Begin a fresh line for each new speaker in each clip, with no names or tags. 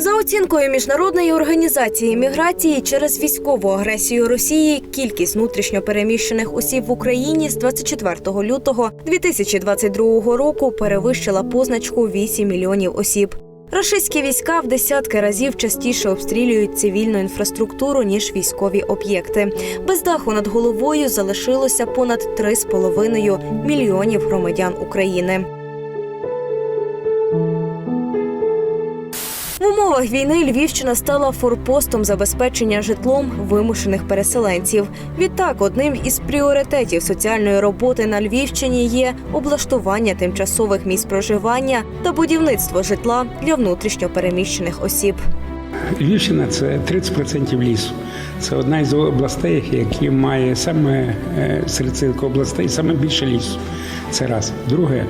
За оцінкою міжнародної організації міграції через військову агресію Росії, кількість внутрішньо переміщених осіб в Україні з 24 лютого 2022 року перевищила позначку 8 мільйонів осіб. Рашистські війська в десятки разів частіше обстрілюють цивільну інфраструктуру ніж військові об'єкти. Без даху над головою залишилося понад 3,5 мільйонів громадян України. В умовах війни Львівщина стала форпостом забезпечення житлом вимушених переселенців. Відтак, одним із пріоритетів соціальної роботи на Львівщині є облаштування тимчасових місць проживання та будівництво житла для внутрішньо переміщених осіб.
Львівщина це 30% лісу. Це одна із областей, які має саме е, серед цих областей саме більше лісу. Це раз. Друге,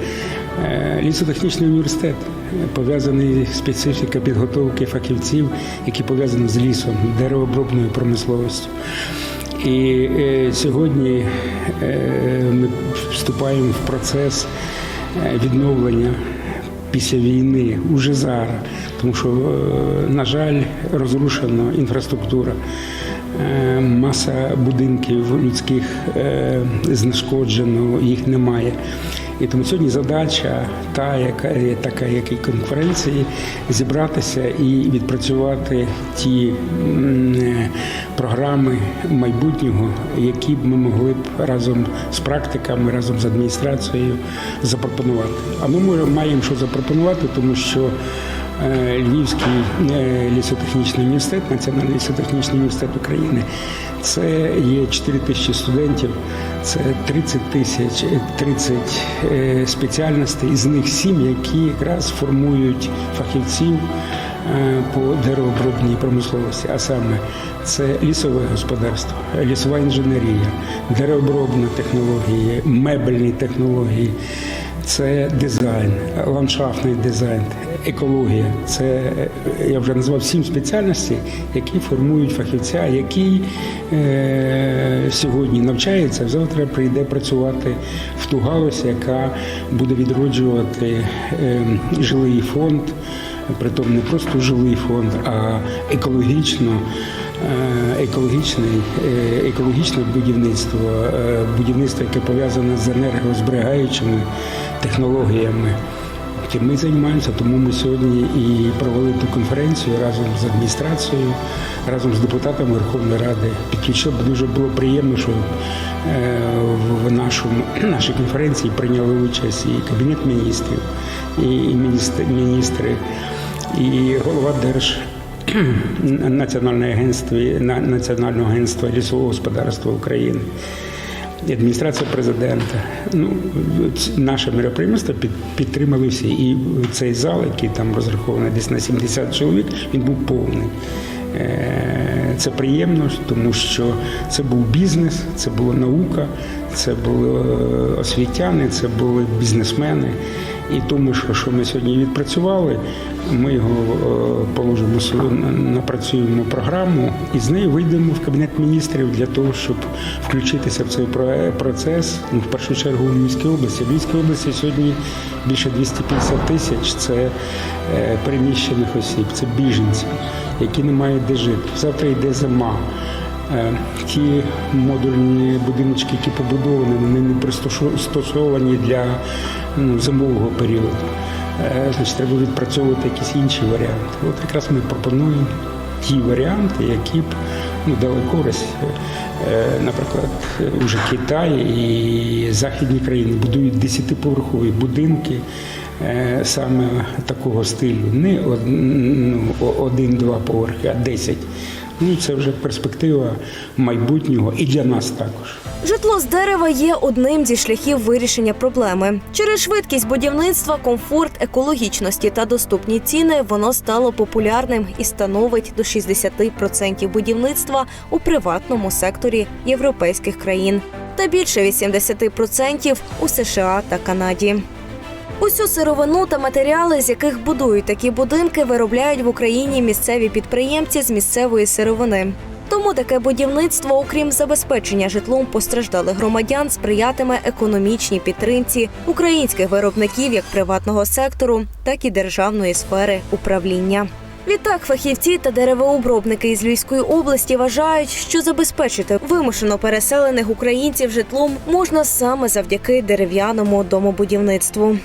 лісотехнічний університет е, пов'язаний специфіка підготовки фахівців, які пов'язані з лісом, деревообробною промисловістю. І е, сьогодні е, ми вступаємо в процес е, відновлення після війни уже зараз, тому що, е, на жаль, розрушена інфраструктура. Е, Маса будинків людських е, знешкоджено, їх немає. І тому сьогодні задача, та яка є така, як і конференції, зібратися і відпрацювати ті е, програми майбутнього, які б ми могли б разом з практиками, разом з адміністрацією запропонувати. А ми маємо що запропонувати, тому що е, Львівський е, лісотехнічний університет, Національний лісотехнічний університет України. Це є 4 тисячі студентів, це 30 тисяч 30 е, спеціальностей, із них 7, які якраз формують фахівців е, по деревообробній промисловості, а саме це лісове господарство, лісова інженерія, деревообробна технології, мебельні технології. Це дизайн, ландшафтний дизайн, екологія. Це е, я вже назвав сім спеціальностей, які формують фахівця, який е, сьогодні навчається, завтра прийде працювати в ту галузь, яка буде відроджувати е, жилий фонд. Притом не просто жилий фонд, а екологічно, е, екологічний, е, екологічне будівництво, е, будівництво, яке пов'язане з енергозберігаючими технологіями. Чим ми займаємося, тому ми сьогодні і провели ту конференцію разом з адміністрацією, разом з депутатами Верховної Ради. Підключив дуже було приємно, що е, в нашому нашій конференції прийняли участь і кабінет міністрів, і міністри, і голова Держ. Національного агентства Національного агентства лісового господарства України, адміністрація президента. Ну наше мероприємство під, підтримали всі. І цей зал, який там розрахований десь на 70 чоловік, він був повний. Е, Це приємно, тому що це був бізнес, це була наука, це були е, освітяни, це були бізнесмени. І тому, що, ми сьогодні відпрацювали, ми його е, положимо напрацюємо програму і з нею вийдемо в кабінет міністрів для того, щоб включитися в цей про- процес. Ну, в першу чергу в Львівській області. В Львівській області сьогодні більше 250 тисяч це е, переміщених осіб, це біженці, які не мають де жити. Завтра йде зима. Е, Ті модульні будиночки, які побудовані, вони не пристосовані для ну, зимового періоду. Е, Значить, треба відпрацьовувати якісь інші варіанти. От якраз ми пропонуємо ті варіанти, які б ну, дали користь. Е, Наприклад, вже Китай і західні країни будують 10-поверхові будинки саме такого стилю. Не ну, один-два поверхи, а 10. Ну, це вже перспектива майбутнього і для нас також.
Житло з дерева є одним зі шляхів вирішення проблеми. Через швидкість будівництва, комфорт, екологічності та доступні ціни воно стало популярним і становить до 60% будівництва у приватному секторі європейських країн та більше 80% у США та Канаді. Усю сировину та матеріали, з яких будують такі будинки, виробляють в Україні місцеві підприємці з місцевої сировини. Тому таке будівництво, окрім забезпечення житлом постраждалих громадян, сприятиме економічній підтримці українських виробників як приватного сектору, так і державної сфери управління. Відтак, фахівці та деревообробники із Львівської області вважають, що забезпечити вимушено переселених українців житлом можна саме завдяки дерев'яному домобудівництву.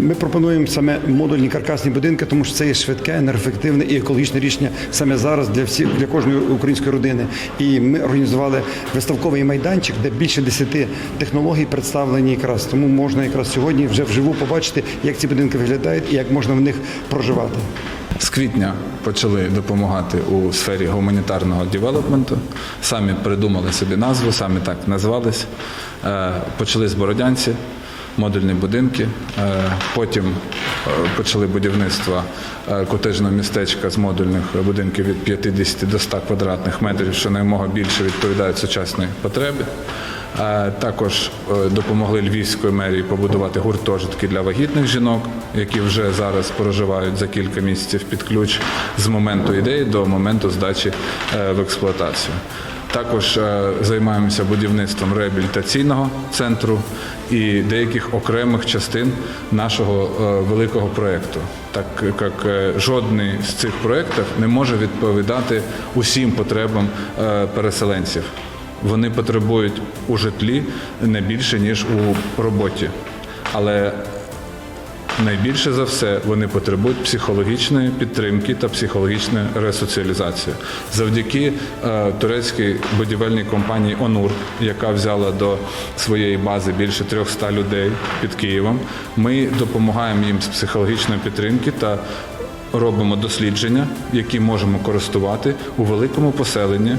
Ми пропонуємо саме модульні каркасні будинки, тому що це є швидке, енергоефективне і екологічне рішення саме зараз для всіх для кожної української родини. І ми організували виставковий майданчик, де більше десяти технологій представлені якраз. Тому можна якраз сьогодні вже вживу побачити, як ці будинки виглядають і як можна в них проживати.
З квітня почали допомагати у сфері гуманітарного девелопменту. Самі придумали собі назву, самі так назвались. Е, Почали з Бородянці, модульні будинки. Е, Потім е, почали будівництво е, котежного містечка з модульних будинків від 50 до 100 квадратних метрів, що наймога більше відповідають сучасній потребі. Також допомогли Львівської мерії побудувати гуртожитки для вагітних жінок, які вже зараз проживають за кілька місяців під ключ з моменту ідеї до моменту здачі в експлуатацію. Також е, займаємося будівництвом реабілітаційного центру і деяких окремих частин нашого е, великого проєкту, так як е, жодний з цих проєктів не може відповідати усім потребам переселенців. Вони потребують у житлі не більше ніж у роботі, але найбільше за все вони потребують психологічної підтримки та психологічної ресоціалізації. Завдяки е, турецькій будівельній компанії Онур, яка взяла до своєї бази більше 300 людей під Києвом, ми допомагаємо їм з психологічної підтримки та робимо дослідження, які можемо користувати у великому поселенні.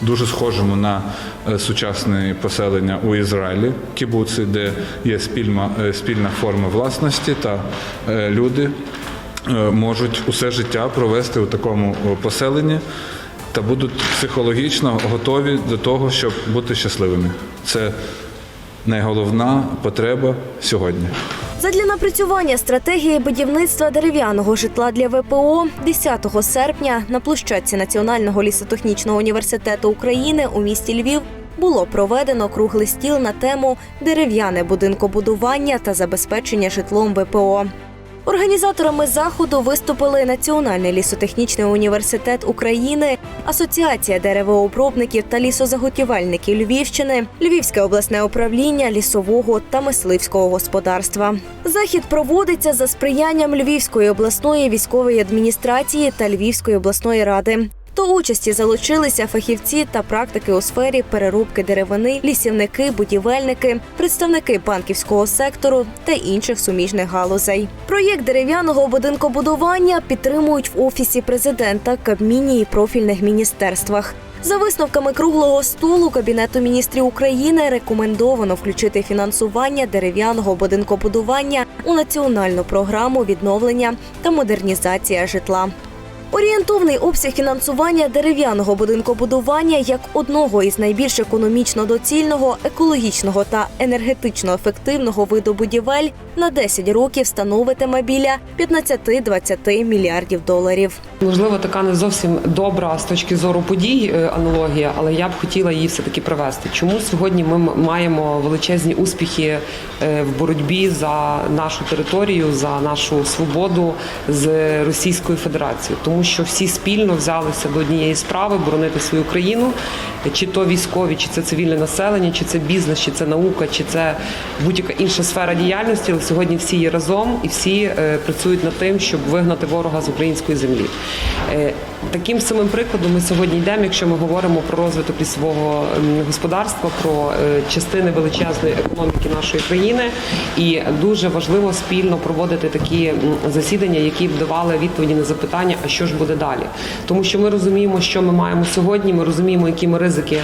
Дуже схожому на е, сучасне поселення у Ізраїлі, кібуци, де є спільна, е, спільна форма власності, та е, люди можуть усе життя провести у такому поселенні та будуть психологічно готові до того, щоб бути щасливими. Це найголовна потреба сьогодні.
Задля напрацювання стратегії будівництва дерев'яного житла для ВПО 10 серпня на площадці Національного лісотехнічного університету України у місті Львів було проведено круглий стіл на тему дерев'яне будинкобудування та забезпечення житлом ВПО. Організаторами заходу виступили Національний лісотехнічний університет України, Асоціація деревообробників та лісозаготівельників Львівщини, Львівське обласне управління лісового та мисливського господарства. Захід проводиться за сприянням Львівської обласної військової адміністрації та Львівської обласної ради. До участі залучилися фахівці та практики у сфері переробки деревини, лісівники, будівельники, представники банківського сектору та інших суміжних галузей. Проєкт дерев'яного будинкобудування підтримують в офісі президента, Кабміні і профільних міністерствах. За висновками круглого столу Кабінету міністрів України рекомендовано включити фінансування дерев'яного будинкобудування у національну програму відновлення та модернізація житла. Орієнтовний обсяг фінансування дерев'яного будинкобудування як одного із найбільш економічно доцільного, екологічного та енергетично ефективного виду будівель на 10 років становитиме біля 15-20 мільярдів доларів.
Можливо, така не зовсім добра з точки зору подій е, аналогія, але я б хотіла її все таки привести. Чому сьогодні ми маємо величезні успіхи е, в боротьбі за нашу територію, за нашу свободу з Російською Федерацією? Тому що всі спільно взялися до однієї справи боронити свою країну, чи то військові, чи це цивільне населення, чи це бізнес, чи це наука, чи це будь-яка інша сфера діяльності. Але сьогодні всі є разом і всі е, працюють над тим, щоб вигнати ворога з української землі. Таким самим прикладом ми сьогодні йдемо, якщо ми говоримо про розвиток лісового господарства, про е, частини величезної економіки нашої країни. І дуже важливо спільно проводити такі засідання, які б давали відповіді на запитання, а що ж буде далі. Тому що ми розуміємо, що ми маємо сьогодні. Ми розуміємо, які ми ризики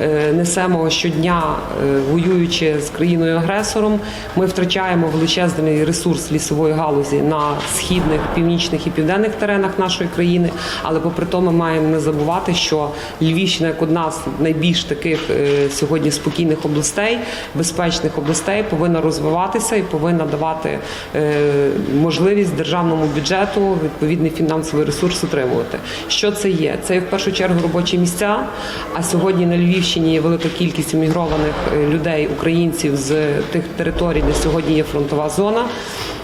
е, несемо щодня, е, воюючи з країною агресором. Ми втрачаємо величезний ресурс лісової галузі на східних, північних і південних теренах нашої країни. Але попри то, ми маємо не забувати, що Львівщина, як одна з найбільш таких е, сьогодні спокійних областей, безпечних областей, повинна розвиватися і повинна давати е, можливість державному бюджету відповідний фінансовий ресурс отримувати. Що це є? Це є в першу чергу робочі місця. А сьогодні на Львівщині є велика кількість іммігрованих е, людей, українців з тих територій, де сьогодні є фронтова зона.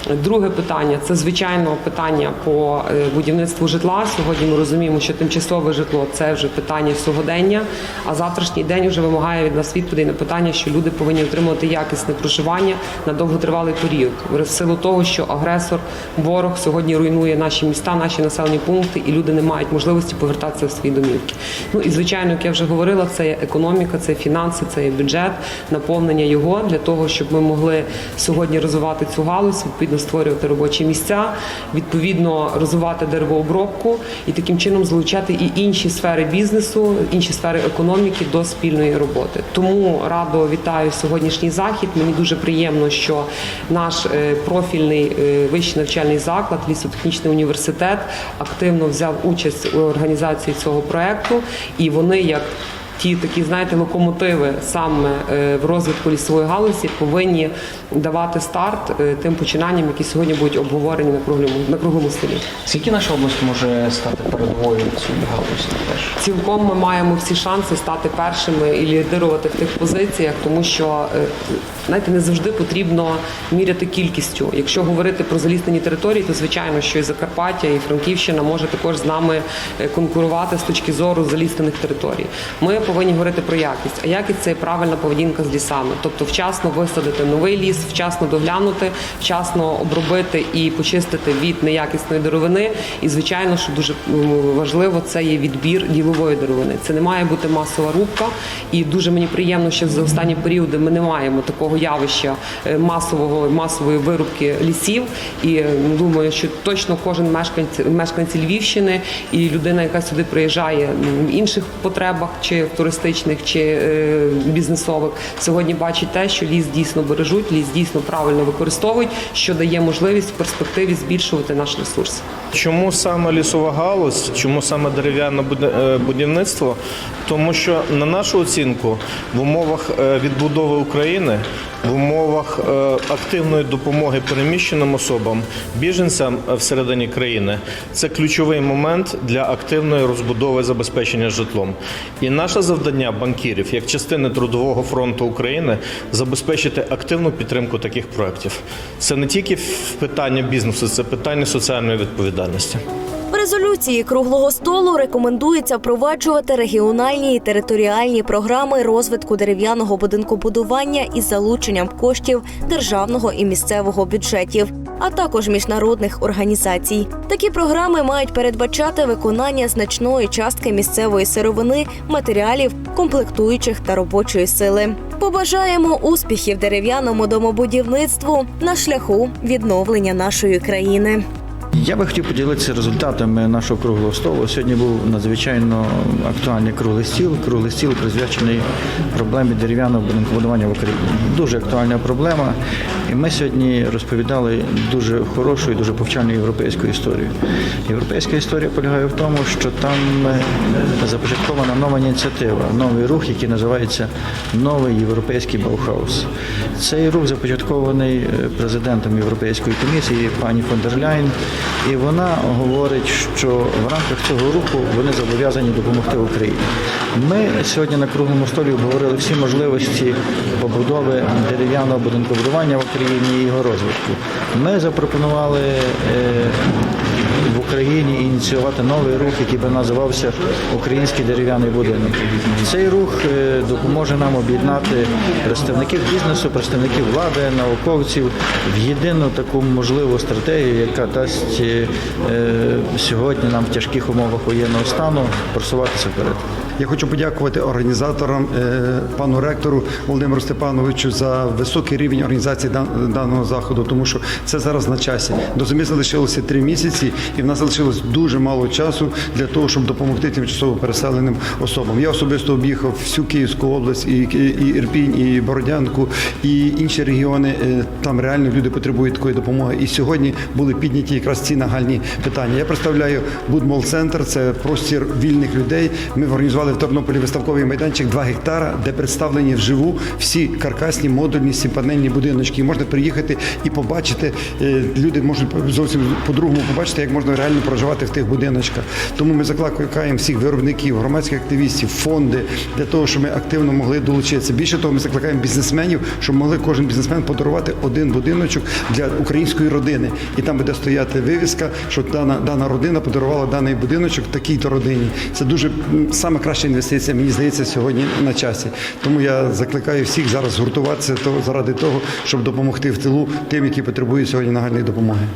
Друге питання це звичайно питання по е, будівництву житла. Сьогодні ми розуміємо, що тимчасове житло це вже питання сьогодення. А завтрашній день вже вимагає від нас відповідей на питання, що люди повинні отримувати якісне проживання на довготривалий період. В силу того, що агресор, ворог сьогодні руйнує наші міста, наші населені пункти, і люди не мають можливості повертатися в свої домівки. Ну і звичайно, як я вже говорила, це є економіка, це є фінанси, це є бюджет, наповнення його для того, щоб ми могли сьогодні розвивати цю галузь, відповідно створювати робочі місця, відповідно розвивати деревообробку і таким чином залучати і інші сфери бізнесу, інші сфери економіки до спільної роботи. Тому радо вітаю сьогоднішній захід. Мені дуже приємно, що наш е, профільний е, вищий навчальний заклад, лісотехнічний університет, активно взяв участь у організації цього проекту, і вони як ті такі, знаєте, локомотиви саме е, в розвитку лісової галузі повинні давати старт е, тим починанням, які сьогодні будуть обговорені на круглому на круглому столі.
Скільки наша область може стати передовою цій галузі теж?
Цілком ми маємо всі шанси стати першими і лідирувати в тих позиціях, тому що е, знаєте, не завжди потрібно міряти кількістю. Якщо говорити про заліснені території, то звичайно, що і Закарпаття, і Франківщина може також з нами конкурувати з точки зору заліснених територій. Ми повинні говорити про якість. А якість це правильна поведінка з лісами, тобто вчасно висадити новий ліс, вчасно доглянути, вчасно обробити і почистити від неякісної деревини. І звичайно, що дуже важливо, це є відбір ділової деревини. Це не має бути масова рубка. І дуже мені приємно, що за останні періоди ми не маємо такого явища е, масового масової вирубки лісів. І е, думаю, що точно кожен мешканець мешканець Львівщини і людина, яка сюди приїжджає в інших потребах, чи в туристичних, чи е, бізнесових, сьогодні бачить те, що ліс дійсно бережуть, ліс дійсно правильно використовують, що дає можливість в перспективі збільшувати наш ресурс.
Чому саме лісова галузь, чому саме дерев'яне е, будівництво? Тому що на нашу оцінку в умовах е, відбудови України, в умовах активної допомоги переміщеним особам, біженцям всередині країни, це ключовий момент для активної розбудови забезпечення житлом. І наше завдання банкірів, як частини трудового фронту України, забезпечити активну підтримку таких проєктів. Це не тільки питання бізнесу, це питання соціальної відповідальності.
В резолюції круглого столу рекомендується впроваджувати регіональні і територіальні програми розвитку дерев'яного будинкобудування із залученням коштів державного і місцевого бюджетів, а також міжнародних організацій. Такі програми мають передбачати виконання значної частки місцевої сировини, матеріалів, комплектуючих та робочої сили. Побажаємо успіхів дерев'яному домобудівництву на шляху відновлення нашої країни.
Я би хотів поділитися результатами нашого круглого столу. Сьогодні був надзвичайно актуальний круглий стіл. Круглий стіл присвячений проблемі дерев'яного будинкобудування в Україні. Дуже актуальна проблема. І ми сьогодні розповідали дуже хорошу і дуже повчальну європейську історію. Європейська історія полягає в тому, що там е, започаткована нова ініціатива, новий рух, який називається Новий європейський Баухаус. Цей рух започаткований е, президентом Європейської комісії пані фон дер Ляйн. І вона говорить, що в рамках цього руху вони зобов'язані допомогти Україні. Ми сьогодні на круглому столі обговорили всі можливості побудови дерев'яного будинкобудування в Україні і його розвитку. Ми запропонували е, в Україні ініціювати новий рух, який би називався Український дерев'яний будинок. Цей рух е, допоможе нам об'єднати представників бізнесу, представників влади, науковців в єдину таку можливу стратегію, яка дасть е, сьогодні нам в тяжких умовах воєнного стану просуватися вперед.
Я хочу подякувати організаторам, е, пану ректору Володимиру Степановичу за високий рівень організації даного заходу, тому що це зараз на часі. До зими залишилося три місяці, і в нас залишилось дуже мало часу для того, щоб допомогти тимчасово переселеним особам. Я особисто об'їхав всю Київську область, і, Ірпінь, і Бородянку, і інші регіони. Е, Там реально люди потребують такої допомоги. І сьогодні були підняті якраз ці нагальні питання. Я представляю Будмол центр, це простір вільних людей. Ми організували в Тернополі виставковий майданчик 2 гектара, де представлені вживу всі каркасні модульні сімпанельні будиночки. Можна приїхати і побачити. е, Люди можуть зовсім по-другому побачити, як можна реально проживати в тих будиночках. Тому ми закликаємо всіх виробників, громадських активістів, фонди для того, щоб ми активно могли долучитися. Більше того, ми закликаємо бізнесменів, щоб могли кожен бізнесмен подарувати один будиночок для української родини. І там буде стояти вивіска, що дана дана родина подарувала даний будиночок такій-то родині. Це дуже саме краща інвестиція, мені здається, сьогодні на часі. Тому я закликаю всіх зараз гуртуватися заради того, щоб допомогти в тилу тим, які потребують сьогодні нагальної допомоги.